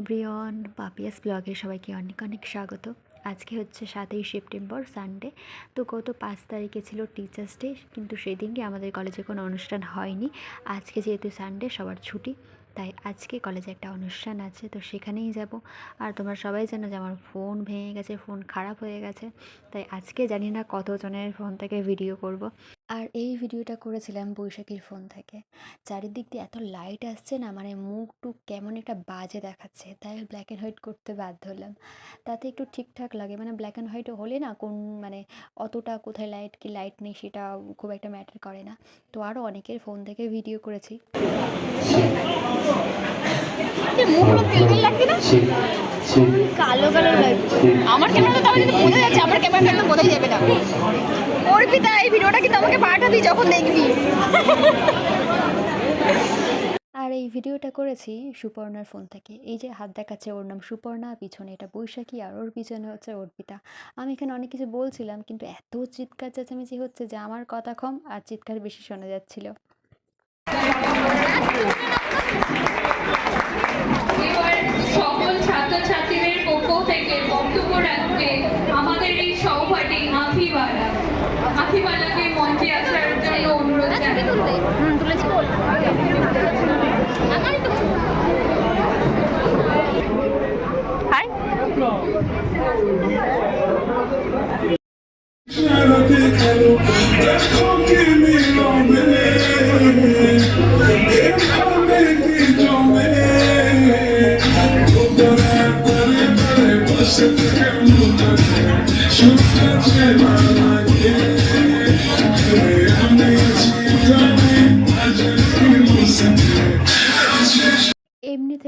Everyone Papiya's ব্লগে সবাইকে অনেক অনেক স্বাগত। আজকে হচ্ছে সাতই সেপ্টেম্বর সানডে তো গত পাঁচ তারিখে ছিল টিচার্স ডে কিন্তু সেই দিনটি আমাদের কলেজে কোনো অনুষ্ঠান হয়নি। আজকে যেহেতু সানডে সবার ছুটি, তাই আজকে কলেজে একটা অনুষ্ঠান আছে, তো সেখানেই যাব। আর তোমরা সবাই জানো যে আমার ফোন ভেঙে গেছে, ফোন খারাপ হয়ে গেছে, তাই আজকে জানি না কতজনের ফোন থেকে ভিডিও করব। আর এই ভিডিওটা করেছিলাম বৈশাখীর ফোন থেকে। চারিদিক দিয়ে এত লাইট আসছে না মানে মুখ টুক কেমন একটা বাজে দেখাচ্ছে তাই ব্ল্যাক অ্যান্ড হোয়াইট করতে বাধ্য হলাম। তাতে একটু ঠিকঠাক লাগে মানে ব্ল্যাক অ্যান্ড হোয়াইট হলে না কোন মানে অতটা কোথায় লাইট কি লাইট নেই সেটা খুব একটা ম্যাটার করে না। তো আরও অনেকের ফোন থেকে ভিডিও করেছি। কালো কালো লাগছে। আমার ক্যামেরাটা তাহলে বোঝা যাচ্ছে আমার ক্যামেরাটা বোঝাই যাবে না। অর্পিতা এই ভিডিওটা কিন্তু আমাকে পাঠাবি যখন দেখবি। আর এই ভিডিওটা করেছি সুপর্ণার ফোন থেকে। এই যে হাত দেখাচ্ছে ওর নাম সুপর্ণা পিছনে এটা বৈশাখী আর ওর পিছনে হচ্ছে অর্পিতা। আমি এখানে অনেক কিছু বলছিলাম কিন্তু এত চিৎকার চেঁচামেচি হচ্ছে যে আমার কথা কম আর চিৎকার বেশি শোনা যাচ্ছিল। সকল ছাত্রছাত্রীদের পক্ষ থেকে বক্তব্য রাখবে আমাদের এই সহপাঠী আঁখিবালাকে মঞ্চে আসার জন্য অনুরোধ জানাই। হুম তুলেছি আমারই তো হাই এমনি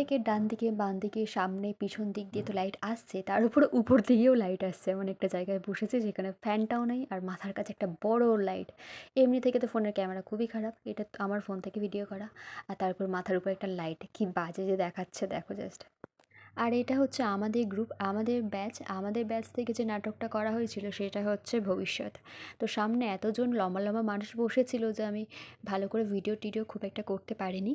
থেকে ডান দিকে, বাম দিকে, সামনে, পিছন দিক দিয়ে তো লাইট আসছে, তার উপরে উপর দিকেও লাইট আসছে। এমন একটা জায়গায় বসেছে যেখানে ফ্যানটাও নেই আর মাথার কাছে একটা বড় লাইট এমনি থেকে তো ফোনের ক্যামেরা খুবই খারাপ, এটা আমার ফোন থেকে ভিডিও করা। আর তারপর মাথার উপর একটা লাইট কি বাজে যে দেখাচ্ছে, দেখো জাস্ট আর এটা হচ্ছে আমাদের গ্রুপ আমাদের ব্যাচ আমাদের ব্যাচ থেকে যে নাটকটা করা হয়েছিল, সেটা হচ্ছে ভবিষ্যৎ। তো সামনে এতজন লম্বা লম্বা মানুষ বসেছিল যে আমি ভালো করে ভিডিও টিডিও খুব একটা করতে পারিনি।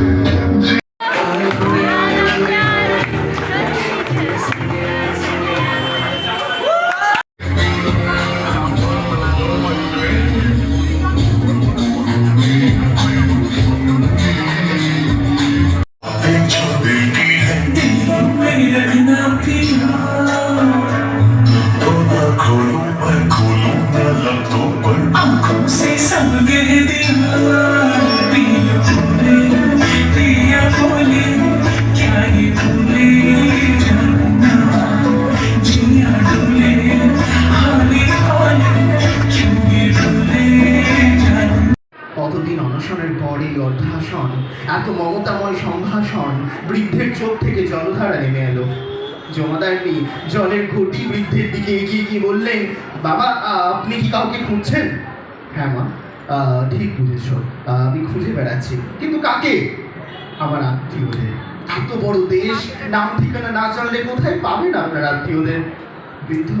অধ্যাসন এত মমতাময় সম্ভাষণ বৃদ্ধের চোখ থেকে জলধারা নেমে এলো। জমাদারনি জলের ঘটি বৃদ্ধের দিকে এগিয়ে গিয়ে বললেন, বাবা আপনি কি কাউকে খুঁজছেন? হ্যাঁ মা ঠিক বুঝেছ আমি খুঁজে বেড়াচ্ছি। কিন্তু কাকে? আমার আত্মীয়দের। এত বড় দেশ, নাম ঠিকানা না জানলে কোথায় পাবেন আপনার আত্মীয়দের? বৃদ্ধ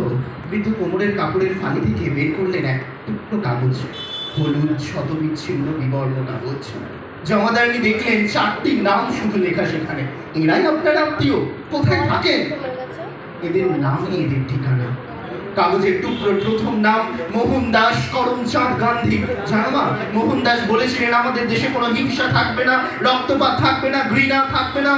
বৃদ্ধ কোমরের কাপড়ের ফালি থেকে বের করলেন এক টুকরো কাগজ, হলুদ, শতবিচ্ছিন্ন বিবর্ণ কাগজ। জমাদারনি দেখলেন চারটি নাম শুধু লেখা সেখানে। এরাই আপনার আত্মীয়? কোথায় থাকেন? এদের নামই এদের ঠিকানা। কাগজের টুকরো প্রথম নাম মোহন দাস করমচাঁদ গান্ধী। জানো না মোহন দাস বলেছিলেন, আমাদের দেশে কোনো হিংসা থাকবে না, রক্তপাত থাকবে না, ঘৃণা থাকবে না।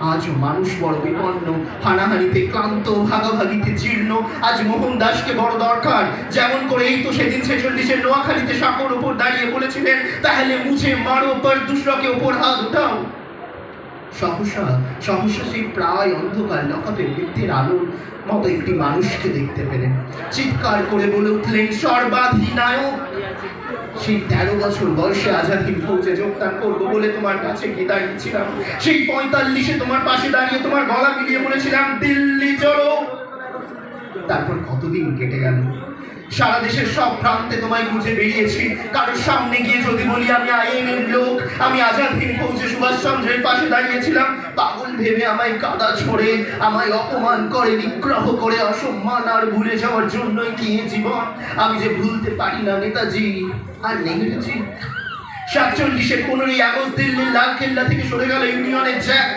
আজও মানুষ বড় বিপন্ন, হানাহানিতে ক্লান্ত, ভাগাভাগিতে জীর্ণ। আজ মোহন দাসকে বড় দরকার। যেমন করে এই তো সেদিন ছেচল্লিশের নোয়াখালীতে সাঁকোর উপর দাঁড়িয়ে বলেছিলেন, তাহলে মুছে মারো পর দুসরকে ওপর হাত উঠাও। সহসা সহসা সেই প্রায় অন্ধকার লকাপে বৃদ্ধের আলোর মতো একটি মানুষকে দেখতে পেলেন। চিৎকার করে বলে উঠলেন, সর্বাধিনায়ক! সেই তেরো বছর বয়সে আজাদিন ফৌজে যোগদান করব বলে তোমার কাছে গিয়ে দাঁড়িয়েছিলাম? সেই পঁয়তাল্লিশে তোমার পাশে দাঁড়িয়ে তোমার গলা মিলিয়ে বলেছিলাম, দিল্লি চলো! তারপর কতদিন কেটে গেল? সারা দেশের সব প্রান্তে তোমায় খুঁজে বেরিয়েছি। কারোর সামনে গিয়ে যদি বলি, আমি আইএমএর লোক, আমি আজাদ হিন্দ পৌঁছে সুভাষচন্দ্রের পাশে দাঁড়িয়েছিলাম পাগল ভেবে আমায় কাদা ছড়ে, আমায় অপমান করে, নিগ্রহ করে, অসম্মান আর ভুলে যাওয়ার জন্যই কি জীবন? আমি যে ভুলতে পারি না, নেতাজি, আর নেহেরুজি সাতচল্লিশের পনেরোই আগস্ট দিল্লির লাল কেল্লা থেকে সরে গেল ইউনিয়নের জ্যাক।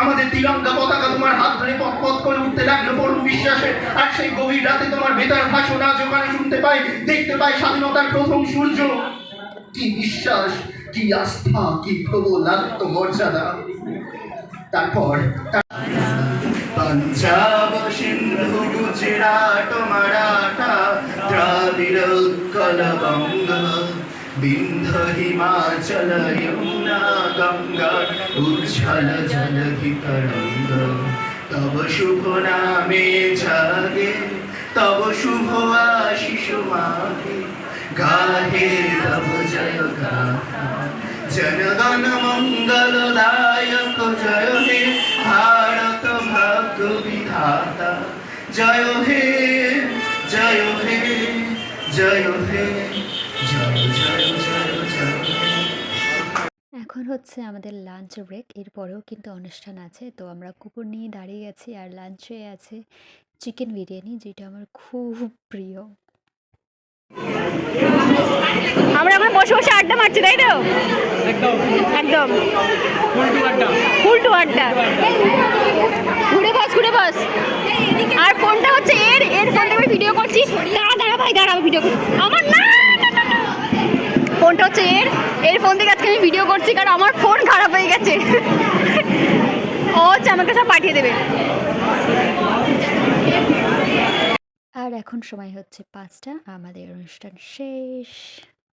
আমাদের তিরঙ্গা পতাকা তোমার হাত ধরে পথ পথ করে উঠতে লাগল, পরম বিশ্বাসে। আর সেই গভীর রাতে তোমার বেতার ভাষণ আজ ওখানে শুনতে পাই দেখতে পাই স্বাধীনতার প্রথম সূর্য। কি বিশ্বাস কি আস্থা, কি প্রবল আত্মমর্যাদা তারপর পঞ্জাব সিন্ধু গুজরাট, মারাঠা, দ্রাবিড় বিন্ধ হিমাচল যমুনা গঙ্গা উচ্ছল জলধি তরঙ্গ তব শুভ নামে জাগে, তব শুভ আশিস মাগে। গাহে তব জয় গাথা। জনগণ মঙ্গলদায়ক জয় হে ভারত ভাগ্য বিধাতা। জয় হে জয় হে জয় হে। এখন হচ্ছে আমাদের লাঞ্চ ব্রেক এরপরেও কিন্তু অনুষ্ঠান আছে। তো আমরা কুকুর নিয়ে দাঁড়িয়ে গেছি আর লাঞ্চে আছে চিকেন বিরিয়ানি যেটা আমার খুব প্রিয়। আমরা এখন বসে বসে আড্ডা মারছি তাই তো? একদম। উল্টো আড্ডা। ঘুরে বস ঘুরে বস। আর ফোনটা হচ্ছে এর এর ফোন থেকে ভিডিও করছি। দাঁড়া দাঁড়া ভাই দাঁড়া ভিডিও আমার না, না, না। ফোনটা হচ্ছে এর। এর ফোন থেকে আজকে আমি ভিডিও করছি কারণ আমার ফোন খারাপ হয়ে গেছে। ও হচ্ছে আমাকে সব পাঠিয়ে দেবে। আর এখন সময় হচ্ছে পাঁচটা, আমাদের অনুষ্ঠান শেষ।